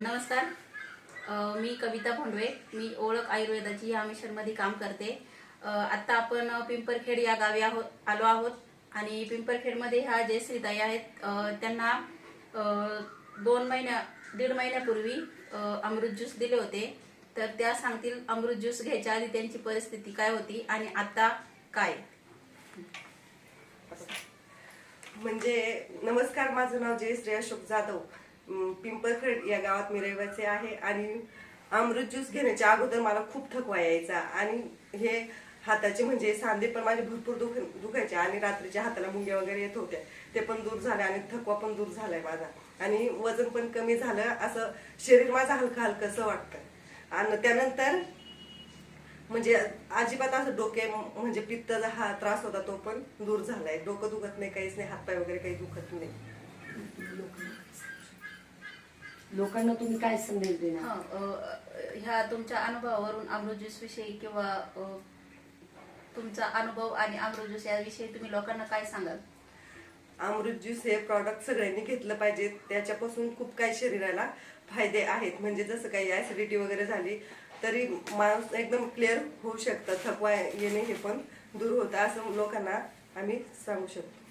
नमस्कार. मी कविता भोंडवे. मी ओळख आयुर्वेदाची या मिशनमध्ये काम करते. आत्ता आपण पिंपरखेड या गावी आहोत आलो आहोत. आणि पिंपरखेडमध्ये ह्या जे श्रीताई आहेत त्यांना दोन महिन्या दीड महिन्यापूर्वी अमृत ज्यूस दिले होते. तर त्या सांगतील अमृत ज्यूस घ्यायच्या आधी त्यांची परिस्थिती काय होती आणि आता काय? म्हणजे नमस्कार माझं नाव जयश्री अशोक जाधव. पिंपळखेड या गावात मी रहिवासी आहे आणि अमृत ज्यूस घेण्याच्या अगोदर मला खूप थकवा यायचा आणि हे हाताचे म्हणजे सांधे पण माझे भरपूर दुख दुखायचे आणि रात्रीच्या हाताला मुंग्या वगैरे येत होत्या. ते पण दूर झाले आणि थकवा पण दूर झालाय माझा. आणि वजन पण कमी झालं असं शरीर माझं हलकं हलकंसं वाटतं. आणि त्यानंतर म्हणजे अजिबात असं डोके म्हणजे पित्ताचा हा त्रास होता तो पण दूर झालाय. डोकं दुखत नाही काहीच नाही हातपाय वगैरे काही दुखत नाही. लोकांना तुम्ही काय संदेश देणार? हं, ह्या तुमच्या अनुभवावरून अमृत ज्यूस विषयी किंवा तुमचा अनुभव आणि अमृत ज्यूस याविषयी तुम्ही लोकांना काय सांगाल? अमृत ज्यूस हे प्रॉडक्ट सगळ्यांनी घेतलं पाहिजे. त्याच्यापासून खूप काही शरीराला फायदे आहेत. म्हणजे जसं काही ऍसिडिटी वगैरे झाली तरी माणूस एकदम क्लिअर होऊ शकतं. थकवा येणे हे पण दूर होतं असं लोकांना आम्ही सांगू शकतो.